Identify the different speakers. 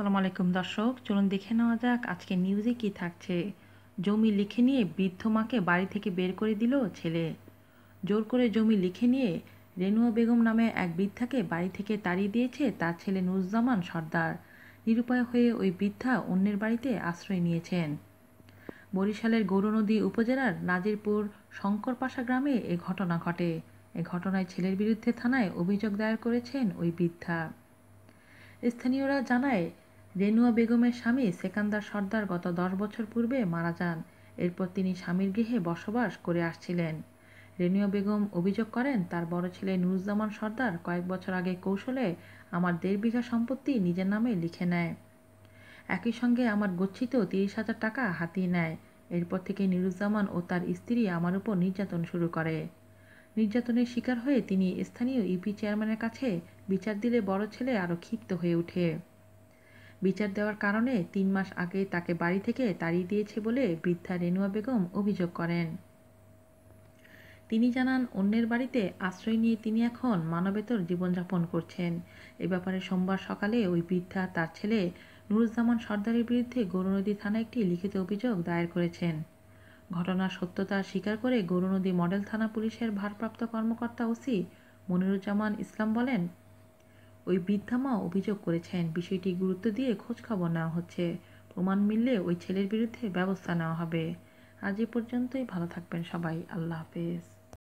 Speaker 1: সালাম আলাইকুম দর্শক, চলুন দেখে নেওয়া যাক আজকে নিউজে কি থাকছে। জমি লিখে নিয়ে বৃদ্ধ মাকে বাড়ি থেকে বের করে দিল ছেলে। জোর করে জমি লিখে নিয়ে রেনুয়া বেগম নামে এক বৃদ্ধাকে বাড়ি থেকে তাড়িয়ে দিয়েছে তার ছেলে নুরুজ্জামান সর্দার। নিরুপায় হয়ে ওই বৃদ্ধা অন্যের বাড়িতে আশ্রয় নিয়েছেন। বরিশালের গৌরনদী উপজেলার নাজিরপুর শঙ্করপাশা গ্রামে এ ঘটনা ঘটে। এ ঘটনায় ছেলের বিরুদ্ধে থানায় অভিযোগ দায়ের করেছেন ওই বৃদ্ধা। স্থানীয়রা জানায় রেনুয়া বেগমের স্বামী সেকান্দার সর্দার গত দশ বছর পূর্বে মারা যান। এরপর তিনি স্বামীর গৃহে বসবাস করে আসছিলেন। রেনুয়া বেগম অভিযোগ করেন, তার বড় ছেলে নুরুজ্জামান সর্দার কয়েক বছর আগে কৌশলে আমার দেড় বিঘা সম্পত্তি নিজের নামে লিখে নেয়। একই সঙ্গে আমার গচ্ছিত তিরিশ হাজার টাকা হাতিয়ে নেয়। এরপর থেকে নুরুজ্জামান ও তার স্ত্রী আমার উপর নির্যাতন শুরু করে। নির্যাতনের শিকার হয়ে তিনি স্থানীয় ইপি চেয়ারম্যানের কাছে বিচার দিলে বড় ছেলে আরও ক্ষিপ্ত হয়ে ওঠে। বিচার দেওয়ার কারণে তিন মাস আগে তাকে বাড়ি থেকে তাড়িয়ে দিয়েছে বলে বৃদ্ধা রেনুয়া বেগম অভিযোগ করেন। তিনি জানান, অন্যের বাড়িতে আশ্রয় নিয়ে তিনি এখন মানবেতর জীবনযাপন করছেন। এ ব্যাপারে সোমবার সকালে ওই বৃদ্ধা তার ছেলে নুরুজ্জামান সর্দারের বিরুদ্ধে গৌরনদী থানায় একটি লিখিত অভিযোগ দায়ের করেছেন। ঘটনার সত্যতা স্বীকার করে গৌরনদী মডেল থানা পুলিশের ভারপ্রাপ্ত কর্মকর্তা ওসি মনিরুজ্জামান ইসলাম বলেন ওই বৃদ্ধা মা অভিযোগ করেছেন, বিষয়টি গুরুত্ব দিয়ে খোঁজখবর নেওয়া হচ্ছে। প্রমাণ মিললে ওই ছেলের বিরুদ্ধে ব্যবস্থা নেওয়া হবে। আজ এ পর্যন্তই, ভালো থাকবেন সবাই। আল্লাহ হাফেজ।